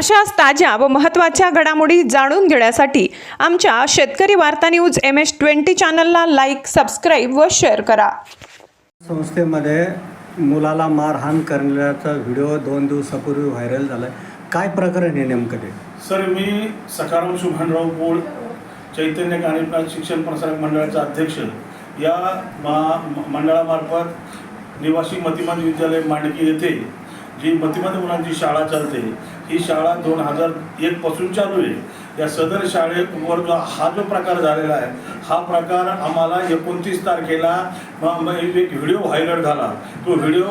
अशाच ताज्या व महत्त्वाच्या घडामोडी जाणून घेण्यासाठी आमच्या Shetkari Varta news M S twenty चॅनलला लाईक सबस्क्राईब व शेअर करा. संस्थेमध्ये मुलाला मारहाण करण्याचा व्हिडिओ दोन दिवसापूर्वी व्हायरल झाला काय प्रकरण आहे नेमकं ते? सर मी सखाराम शुभानराव पोळ चैतन्य गाणिपात शिक्षण प्रसारक मंडळाचा अध्यक्ष या मा मंडळामार्फत निवासी मतिमंद विद्यालय मांडकी येथे जी मतिमंद मुलांची शाळा चालते ही शाळा दोन हजार एकपासून चालू आहे. या सदर शाळेवर जो हा जो प्रकार झालेला आहे हा प्रकार आम्हाला एकोणतीस तारखेला एक व्हिडिओ व्हायरल झाला. तो व्हिडिओ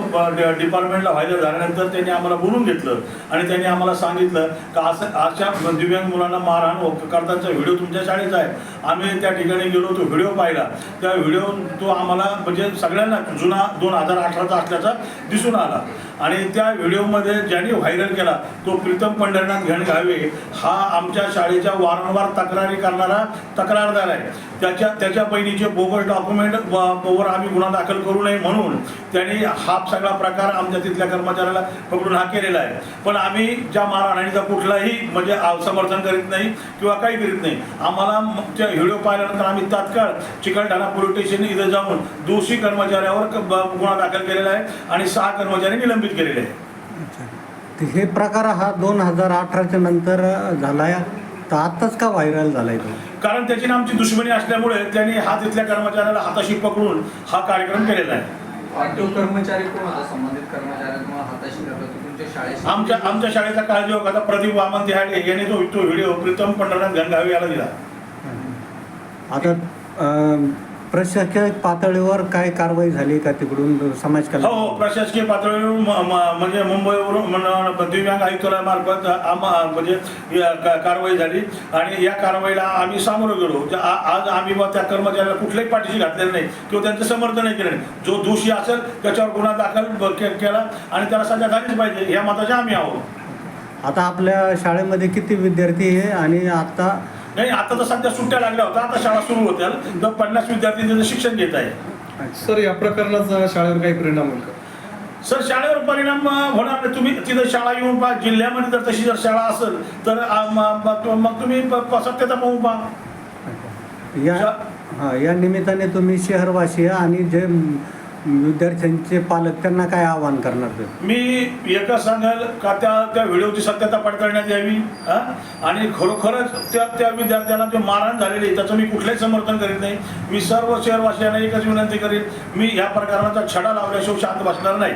डिपार्टमेंटला व्हायरल झाल्यानंतर त्यांनी आम्हाला बोलून घेतलं आणि त्यांनी आम्हाला सांगितलं का असं अशा दिव्यांग मुलांना मारहाण व- व्हिडिओ तुमच्या शाळेचा आहे. आम्ही त्या ठिकाणी गेलो तो व्हिडिओ पाहिला. त्या व्हिडिओ तो आम्हाला म्हणजे सगळ्यांना जुना दोन हजार अठराचा असल्याचा दिसून आला. आणि त्या व्हिडिओमध्ये ज्यांनी व्हायरल केला तो प्रीतम पंढरनाथ घावे हा आमच्या शाळेच्या वारंवार तक्रारी करणारा तक्रारदार आहे. त्याच्या त्याच्या बहिणीचे बोगस डॉक्युमेंट वर आम्ही गुन्हा दाखल करू नये म्हणून त्यांनी हा सगळा प्रकार आमच्या तिथल्या कर्मचाऱ्याला पकडून हा केलेला आहे. पण आम्ही ज्या मारहाणीचा कुठलाही म्हणजे समर्थन करीत नाही किंवा काही करीत नाही आम्हाला त्या व्हिडिओ पाहिल्यानंतर आम्ही तात्काळ चिकलठाणा पोलीस स्टेशन इथं जाऊन दोषी कर्मचाऱ्यावर गुन्हा दाखल केलेला आहे आणि सहा कर्मचारी निलंबित केलेले आहे. हे प्रकार हा दोन हजार अठराच्या नंतर झालाय. तर आत्ताच का व्हायरल झालाय तो? कारण त्याची ना आमची दुश्मनी असल्यामुळे त्यांनी हा तिथल्या कर्मचाऱ्याला हाताशी पकडून हा कार्यक्रम केलेला आहे. तो कर्मचारी कोण होता? संबंधित कर्मचारी तुम्हाला हाताशी धरला होता तुमच्या शाळेशी आमच्या आमच्या शाळेचा काळजी आता प्रदीप वामन तिहाडे याने तो तो व्हिडिओ प्रीतम पंढरनाथ घनगावे याला दिला. आता अं, प्रशासकीय पातळीवर काय कारवाई झाली का तिकडून समाज हो कल्याण? हो प्रशासकीय पातळीवरून म- म- म्हणजे मुंबईवरून मन- दिव्यांग आयुक्तालयामार्फत आम- म्हणजे या का- कारवाई झाली. आणि या कारवाईला आम्ही सामोरं गेलो. ज्या- आ- आज आम्ही बा त्या कर्मचाऱ्याला कुठल्याही पाठीशी घातलेलं नाही. किंवा त्यांचं समर्थनही केलं नाही. जो दोषी असेल त्याच्यावर गुन्हा दाखल ब- के- केला. आणि त्याला सजा झालीच पाहिजे या मताचे आम्ही आहोत. आता आपल्या शाळेमध्ये किती विद्यार्थी आहे आणि आता नाही आता तर सध्या सुट्ट्या लागल्या होत्या आता शाळा सुरू होत्या तर पन्नास विद्यार्थी शिक्षण घेत आहे. सर या प्रकरणाचा शाळेवर काही परिणाम होईल का? सर शाळेवर परिणाम अं, होणार नाही. तुम्ही तिथं शाळा येऊन पहा जिल्ह्यामध्ये जर तशी जर शाळा असेल तर आ, म- म- मग तुम्ही प- प- सत्यता पाहून पहा. या हा या निमित्ताने तुम्ही शहरवासी आणि जे विद्यार्थ्यांचे पालक त्यांना काय आवाहन करणार ते? मी एकच सांगाल का त्या त्या व्हिडिओची सत्यता पडताळण्यात यावी आणि खरोखरच त्या त्या विद्यार्थ्यांना जे मारहाण झालेली आहे त्याचं मी कुठलंही समर्थन करीत नाही. मी सर्व शहरवासियांना एकच विनंती करीन मी या प्रकरणाचा छडा लावल्याशिवाय शांत बसणार नाही.